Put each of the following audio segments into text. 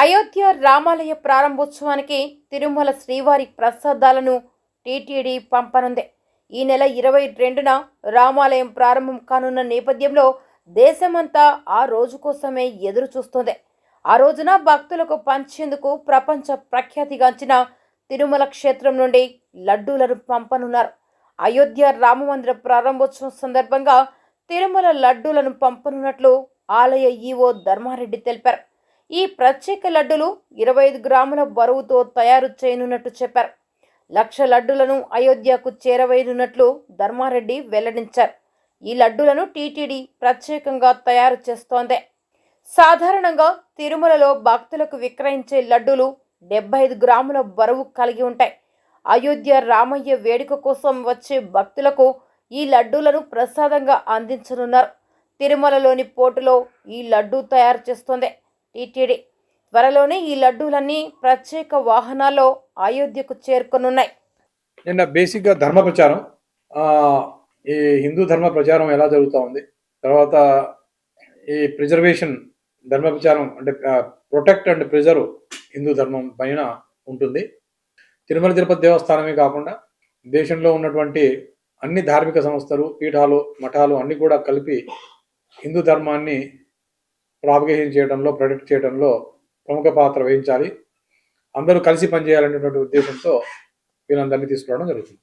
అయోధ్య రామాలయ ప్రారంభోత్సవానికి తిరుమల శ్రీవారి ప్రసాదాలను టీటీడీ పంపనుంది. ఈ నెల ఇరవై రెండున రామాలయం ప్రారంభం కానున్న నేపథ్యంలో దేశమంతా ఆ రోజు కోసమే ఎదురు చూస్తుంది ఆ రోజున భక్తులకు పంచేందుకు ప్రపంచ ప్రఖ్యాతిగాంచిన తిరుమల క్షేత్రం నుండి లడ్డూలను పంపనున్నారు. అయోధ్య రామమందిర ప్రారంభోత్సవం సందర్భంగా తిరుమల లడ్డూలను పంపనున్నట్లు ఆలయ ఈవో ధర్మారెడ్డి తెలిపారు. ఈ ప్రత్యేక లడ్డులు ఇరవై ఐదు గ్రాముల బరువుతో తయారు చేయనున్నట్టు చెప్పారు. లక్ష లడ్డులను అయోధ్యకు చేరవేయనున్నట్లు ధర్మారెడ్డి వెల్లడించారు. ఈ లడ్డులను టీటీడీ ప్రత్యేకంగా తయారు చేస్తోంది. సాధారణంగా తిరుమలలో భక్తులకు విక్రయించే లడ్డులు డెబ్బై ఐదు గ్రాముల బరువు కలిగి ఉంటాయి. అయోధ్య రామయ్య వేడుక కోసం వచ్చే భక్తులకు ఈ లడ్డూలను ప్రసాదంగా అందించనున్నారు. తిరుమలలోని పోటులో ఈ లడ్డూ తయారు చేస్తోంది. టీటీడీ. త్వరలోనే ఈ లడ్డూలన్నీ ప్రత్యేక వాహనాల్లో అయోధ్యకు చేరుకొనున్నాయి. నిన్న బేసిక్గా ధర్మ ప్రచారం ఈ హిందూ ధర్మ ప్రచారం ఎలా జరుగుతూ ఉంది తర్వాత ఈ ప్రిజర్వేషన్ ధర్మ ప్రచారం అంటే ప్రొటెక్ట్ అండ్ ప్రిజర్వ్ హిందూ ధర్మం పైన ఉంటుంది. తిరుమల తిరుపతి దేవస్థానమే కాకుండా దేశంలో ఉన్నటువంటి అన్ని ధార్మిక సంస్థలు పీఠాలు మఠాలు అన్నీ కూడా కలిపి హిందూ ధర్మాన్ని ప్రాపగేషన్ చేయడంలో ప్రొటెక్ట్ చేయడంలో ప్రముఖ పాత్ర వహించాలి. అందరూ కలిసి పనిచేయాలనేటువంటి ఉద్దేశంతో వీళ్ళందరినీ తీసుకురావడం జరుగుతుంది.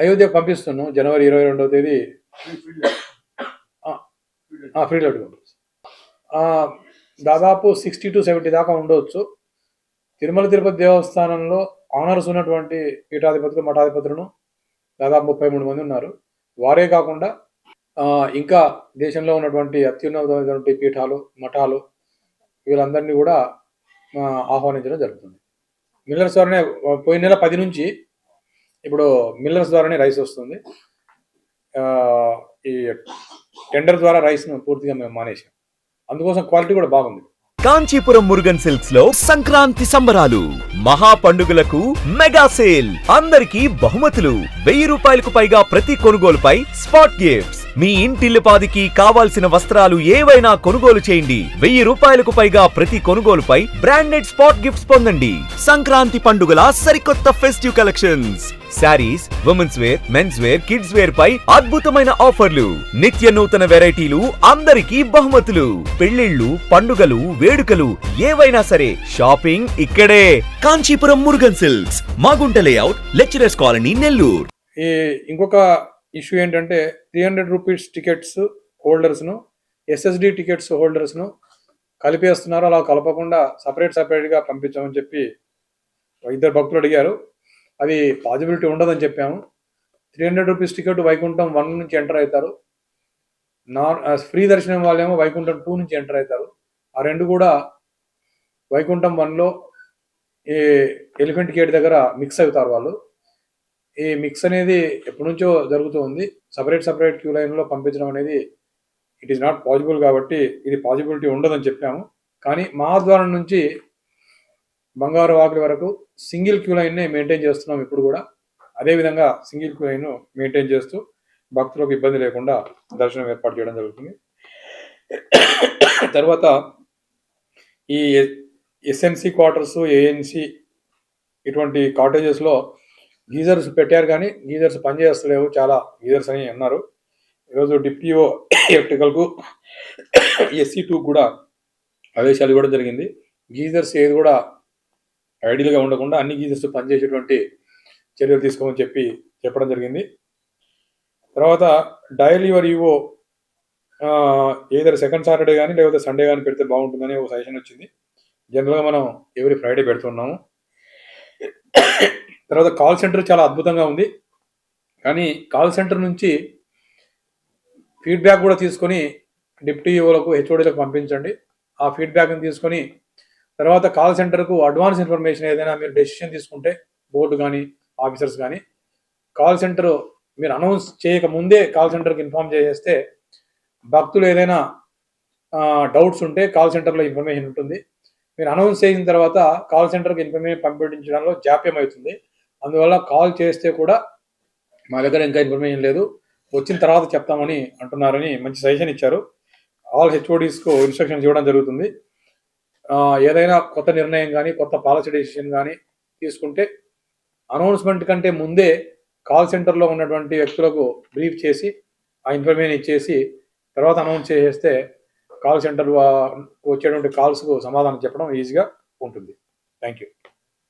అయోధ్య పంపిస్తున్నాం జనవరి ఇరవై రెండవ తేదీ. ఫ్రీ దాదాపు సిక్స్టీ టు సెవెంటీ దాకా ఉండవచ్చు. తిరుమల తిరుపతి దేవస్థానంలో ఆనర్స్ ఉన్నటువంటి పీఠాధిపతులు మఠాధిపతులను దాదాపు ముప్పై మూడు మంది ఉన్నారు. వారే కాకుండా ఆ, ఇంకా దేశంలో ఉన్నటువంటి అత్యున్నతమైనటువంటి పీఠాలు మఠాలు వీళ్ళందరినీ కూడా ఆహ్వానించడం జరుగుతుంది. మిల్లర్స్ ద్వారానే పోయిన నెల పది నుంచి ఇప్పుడు మిల్లర్స్ ద్వారానే రైస్ వస్తుంది. ఈ టెండర్ ద్వారా రైస్ను పూర్తిగా మేము మానేసాం అందుకోసం క్వాలిటీ కూడా బాగుంది. కాంచీపురం మురుగన్ సిల్క్స్లో సంక్రాంతి సంబరాలు. మహా పండుగలకు మెగా సేల్. అందరికీ బహుమతులు. వెయ్యి రూపాయలకు పైగా ప్రతి కొనుగోలుపై స్పాట్ గిఫ్ట్స్. మీ ఇంటిల్లిపాదికి కావాల్సిన వస్త్రాలు ఏవైనా కొనుగోలు చేయండి. వెయ్యి రూపాయలకు పైగా ప్రతి కొనుగోలుపై బ్రాండెడ్ స్పాట్ గిఫ్ట్స్ పొందండి. సంక్రాంతి పండుగల సరికొత్త festive collections. Saris women's wear men's wear kids wear పై అద్భుతమైన ఆఫర్లు. నిత్య నూతన వెరైటీలు అందరికీ బహుమతులు. పెళ్ళిళ్ళు పండుగలు వేడుకలు ఏవైనా సరే షాపింగ్ ఇక్కడే. Kanchipuram Murugan silks Magunta layout lecturers colony Nellore. ఈ ఇంకొక ఇష్యూ ఏంటంటే త్రీ హండ్రెడ్ రూపీస్ టికెట్స్ హోల్డర్స్ను ఎస్ఎస్డి టికెట్స్ హోల్డర్స్ను కలిపేస్తున్నారు. అలా కలపకుండా సపరేట్ సపరేట్గా పంపించామని చెప్పి ఇద్దరు భక్తులు అడిగారు. అవి పాజిబిలిటీ ఉండదని చెప్పాము. Three hundred rupees ticket Vaikuntham one నుంచి ఎంటర్ అవుతారు. నాన్ ఫ్రీ దర్శనం వాళ్ళేమో వైకుంఠం టూ నుంచి ఎంటర్ అవుతారు. ఆ రెండు కూడా వైకుంఠం వన్లో ఈ ఎలిఫెంట్ గేట్ దగ్గర మిక్స్ అవుతారు వాళ్ళు. ఈ మిక్స్ అనేది ఎప్పటి నుంచో జరుగుతూ ఉంది. సపరేట్ సపరేట్ క్యూ లైన్లో పంపించడం అనేది ఇట్ ఈస్ నాట్ పాసిబుల్ కాబట్టి ఇది పాసిబిలిటీ ఉండదని చెప్పాము. కానీ మా ద్వారం నుంచి బంగారు వాకిలి వరకు సింగిల్ క్యూ లైన్నే మెయింటైన్ చేస్తున్నాం ఇప్పుడు కూడా. అదేవిధంగా సింగిల్ క్యూ లైన్ మెయింటైన్ చేస్తూ భక్తులకు ఇబ్బంది లేకుండా దర్శనం ఏర్పాటు చేయడం జరుగుతుంది. తర్వాత ఈ ఎస్ఎన్సి క్వార్టర్స్ ఏఎన్సి ఇటువంటి కాటేజెస్లో గీజర్స్ పెట్టారు కానీ గీజర్స్ పనిచేస్తలేవు చాలా గీజర్స్ అని అన్నారు. ఈరోజు డిప్యూఓ ఎలక్ట్రికల్కు ఎస్సీ టూ కూడా ఆదేశాలు ఇవ్వడం జరిగింది. గీజర్స్ ఏది కూడా ఐడియల్గా ఉండకుండా అన్ని గీజెస్ పనిచేసేటువంటి చర్యలు తీసుకోమని చెప్పి చెప్పడం జరిగింది. తర్వాత డయల్ యువర్ ఈవో ఏదైనా సెకండ్ సాటర్డే కానీ లేకపోతే సండే కానీ పెడితే బాగుంటుందని ఒక సజెషన్ వచ్చింది. జనరల్గా మనం ఎవ్రీ ఫ్రైడే పెడుతున్నాము తర్వాత కాల్ సెంటర్ చాలా అద్భుతంగా ఉంది. కానీ కాల్ సెంటర్ నుంచి ఫీడ్బ్యాక్ కూడా తీసుకొని డిప్యూటీ యువలకు హెచ్ఓడీలకు పంపించండి. ఆ ఫీడ్బ్యాక్ని తీసుకొని తర్వాత కాల్ సెంటర్కు అడ్వాన్స్ ఇన్ఫర్మేషన్ ఏదైనా మీరు డెసిషన్ తీసుకుంటే బోర్డు కానీ ఆఫీసర్స్ కానీ కాల్ సెంటర్ మీరు అనౌన్స్ చేయక ముందే కాల్ సెంటర్కి ఇన్ఫామ్ చేసేస్తే భక్తులు ఏదైనా డౌట్స్ ఉంటే కాల్ సెంటర్లో ఇన్ఫర్మేషన్ ఉంటుంది. మీరు అనౌన్స్ చేసిన తర్వాత కాల్ సెంటర్కి ఇన్ఫర్మేషన్ పంపించడంలో జాప్యం అవుతుంది అందువల్ల కాల్ చేస్తే కూడా మా దగ్గర ఇంకా ఇన్ఫర్మేషన్ లేదు. వచ్చిన తర్వాత చెప్తామని అంటున్నారని మంచి సజెషన్ ఇచ్చారు. ఆల్ హెచ్ఓడీస్కు ఇన్స్ట్రక్షన్స్ ఇవ్వడం జరుగుతుంది. ఏదైనా కొత్త నిర్ణయం కానీ కొత్త పాలసీ డెసిషన్ కానీ తీసుకుంటే అనౌన్స్మెంట్ కంటే ముందే కాల్ సెంటర్లో ఉన్నటువంటి వ్యక్తులకు బ్రీఫ్ చేసి ఆ ఇన్ఫర్మేషన్ ఇచ్చేసి తర్వాత అనౌన్స్ చేసేస్తే కాల్ సెంటర్ వచ్చేటువంటి కాల్స్కు సమాధానం చెప్పడం ఈజీగా ఉంటుంది. Thank you